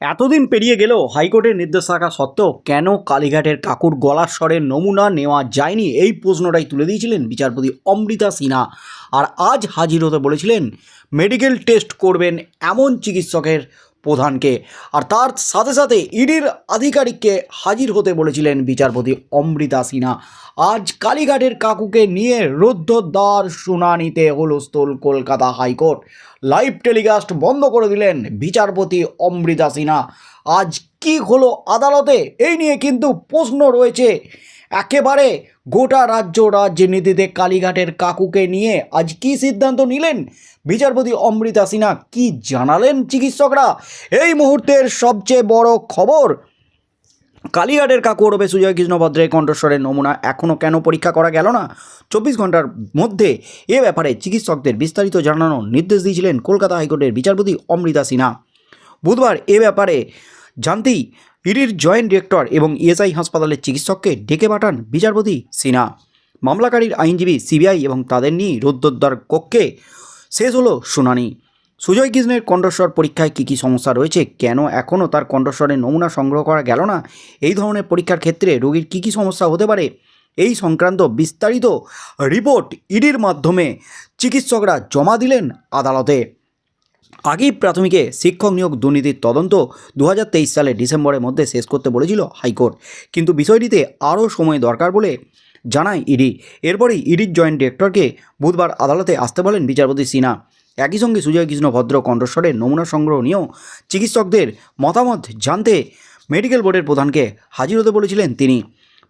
এতদিন পেরিয়ে গেলেও হাইকোর্টের নির্দেশ থাকা সত্ত্বেও কেন কালীঘাটের কাকুর গলার স্বরের নমুনা নেওয়া যায়নি? এই প্রশ্নটাই তুলে দিয়েছিলেন বিচারপতি অমৃতা সিনহা। আর আজ হাজির হতে বলেছিলেন, মেডিকেল টেস্ট করবেন এমন চিকিৎসকের প্রধানকে। আর তার সাথে সাথে ইডির আধিকারিককে হাজির হতে বলেছিলেন বিচারপতি অমৃতা সিনহা। আজ কালীঘাটের কাকুকে নিয়ে রুদ্ধদ্বার শুনানিতে হলস্থল Kolkata high court. Live telecast বন্ধ করে দিলেন বিচারপতি অমৃতা সিনহা। আজ কি হলো আদালতে? এই নিয়ে কিন্তু প্রশ্ন রয়েছে। একেবারে গোটা রাজ্য রাজনীতিতে কালীঘাটের কাকুকে নিয়ে আজ কি সিদ্ধান্ত নিলেন? বিচারপতি অমৃতা সিনহা কি জানালেন চিকিৎসকরা? এই মুহূর্তের সবচেয়ে বড় খবর, কালীঘাটের কাকু ওরবে সুজয় কৃষ্ণ ভদ্রের কণ্ঠস্বরের নমুনা এখনও কেন পরীক্ষা করা গেল না? চব্বিশ ঘণ্টার মধ্যে এ ব্যাপারে চিকিৎসকদের বিস্তারিত জানানোর নির্দেশ দিয়েছিলেন কলকাতা হাইকোর্টের বিচারপতি অমৃতা সিনহা। বুধবার এ ব্যাপারে জানতেই ইডির জয়েন্ট ডিরেক্টর এবং ইএসআই হাসপাতালের চিকিৎসককে ডেকে পাঠান বিচারপতি সিনহা। মামলাকারীর আইনজীবী সিবিআই এবং তাদের নিয়ে রুদ্ধদ্বার কক্ষে শেষ হলো শুনানি। সুজয় কৃষ্ণের কণ্ঠস্বর পরীক্ষায় কী কী সমস্যা রয়েছে, কেন এখনও তার কণ্ঠস্বরের নমুনা সংগ্রহ করা গেল না, এই ধরনের পরীক্ষার ক্ষেত্রে রোগীর কী কী সমস্যা হতে পারে, এই সংক্রান্ত বিস্তারিত রিপোর্ট ইডির মাধ্যমে চিকিৎসকরা জমা দিলেন আদালতে। আগেই প্রাথমিকে শিক্ষক নিয়োগ দুর্নীতির তদন্ত দু সালের ডিসেম্বরের মধ্যে শেষ করতে বলেছিল হাইকোর্ট। কিন্তু বিষয়টিতে আরও সময় দরকার বলে জানায় ইডি। এরপরেই ইডির জয়েন্ট ডিরেক্টরকে বুধবার আদালতে আসতে বলেন বিচারপতি সিনহা। একই সঙ্গে সুজয় কৃষ্ণ ভদ্র কণ্ঠস্বরের নমুনা সংগ্রহ নিয়েও চিকিৎসকদের মতামত জানতে মেডিকেল বোর্ডের প্রধানকে হাজির হতে বলেছিলেন তিনি।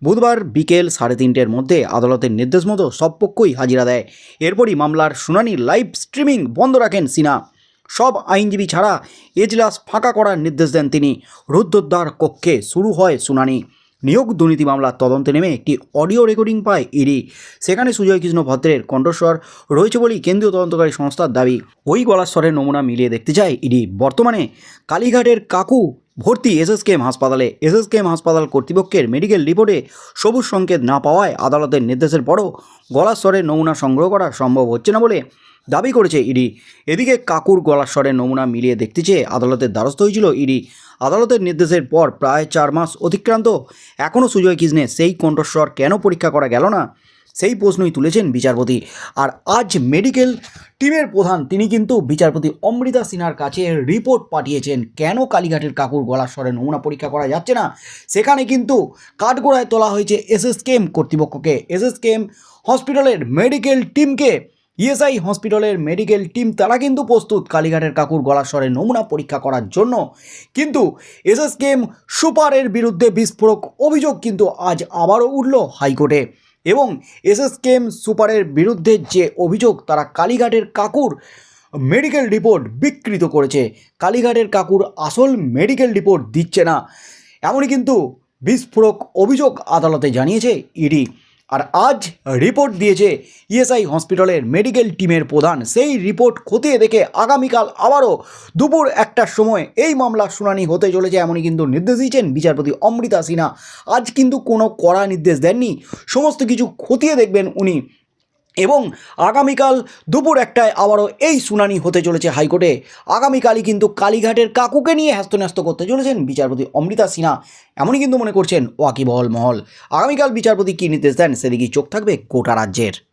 বুধবার বিকেল সাড়ে তিনটের মধ্যে আদালতের নির্দেশ মতো সব পক্ষই হাজিরা দেয়। এরপরই মামলার শুনানি লাইভ স্ট্রিমিং বন্ধ রাখেন সিনহা। সব আইনজীবী ছাড়া এজলাস ফাঁকা করার নির্দেশ দেন তিনি। রুদ্ধদ্বার কক্ষে শুরু হয় শুনানি। নিয়োগ দুর্নীতি মামলার তদন্তে নেমে একটি অডিও রেকর্ডিং পায় ইডি। সেখানে সুজয় কৃষ্ণ ভদ্রের কণ্ঠস্বর রয়েছে বলেই কেন্দ্রীয় তদন্তকারী সংস্থার দাবি। ওই গলার স্বরের নমুনা মিলিয়ে দেখতে চায় ইডি। বর্তমানে কালীঘাটের কাকু ভর্তি এসএসকেএম হাসপাতালে। এসএসকেএম হাসপাতাল কর্তৃপক্ষের মেডিকেল রিপোর্টে সবুজ সংকেত না পাওয়ায় আদালতের নির্দেশের পরও গলার স্বরের নমুনা সংগ্রহ করা সম্ভব হচ্ছে না বলে দাবি করেছে ইডি। এদিকে কাকুর গলার স্বরের নমুনা মিলিয়ে দেখতে চেয়ে আদালতের দ্বারস্থ হয়েছিল ইডি। আদালতের নির্দেশের পর প্রায় চার মাস অতিক্রান্ত। এখনও সুজয় কৃষ্ণের সেই কণ্ঠস্বর কেন পরীক্ষা করা গেল না? সেই প্রশ্নই তুলেছেন বিচারপতি। আর আজ মেডিকেল টিমের প্রধান তিনি কিন্তু বিচারপতি অমৃতা সিনহার কাছে রিপোর্ট পাঠিয়েছেন, কেন কালীঘাটের কাকুর গলার স্বরে নমুনা পরীক্ষা করা যাচ্ছে না? সেখানে কিন্তু কাঠগোড়ায় তোলা হয়েছে এসএসকেএম কর্তৃপক্ষকে। এসএসকেএম হসপিটালের মেডিকেল টিমকে ইএসআই হসপিটালের মেডিকেল টিম তারা কিন্তু প্রস্তুত কালীঘাটের কাকুর গলার স্বরে নমুনা পরীক্ষা করার জন্য। কিন্তু এসএসকেএম সুপারের বিরুদ্ধে বিস্ফোরক অভিযোগ কিন্তু আজ আবারও উঠল হাইকোর্টে। এবং এসএসকেএম সুপারের বিরুদ্ধে যে অভিযোগ, তারা কালীঘাটের কাকুর মেডিকেল রিপোর্ট বিকৃত করেছে। কালীঘাটের কাকুর আসল মেডিকেল রিপোর্ট দিচ্ছে না। এমনই কিন্তু বিস্ফোরক অভিযোগ আদালতে জানিয়েছে ইডি। আর আজ রিপোর্ট দিয়েছে ইএসআই হসপিটালের মেডিকেল টিমের প্রধান। সেই রিপোর্ট খতিয়ে দেখে আগামীকাল আবারও দুপুর একটার সময় এই মামলার শুনানি হতে চলেছে এমনই কিন্তু নির্দেশ দিয়েছেন বিচারপতি অমৃতা সিনহা। আজ কিন্তু কোনো কড়া নির্দেশ দেননি। সমস্ত কিছু খতিয়ে দেখবেন উনি। এবং আগামীকাল দুপুর একটায় আবারও এই শুনানি হতে চলেছে হাইকোর্টে। আগামীকালই কিন্তু কালীঘাটের কাকুকে নিয়ে হ্যাস্তন্যস্ত করতে চলেছেন বিচারপতি অমৃতা সিনহা। এমনই কিন্তু মনে করছেন ওয়াকিবহল মহল। আগামীকাল বিচারপতি কী নির্দেশ দেন সেদিকেই চোখ থাকবে কোটা রাজ্যের।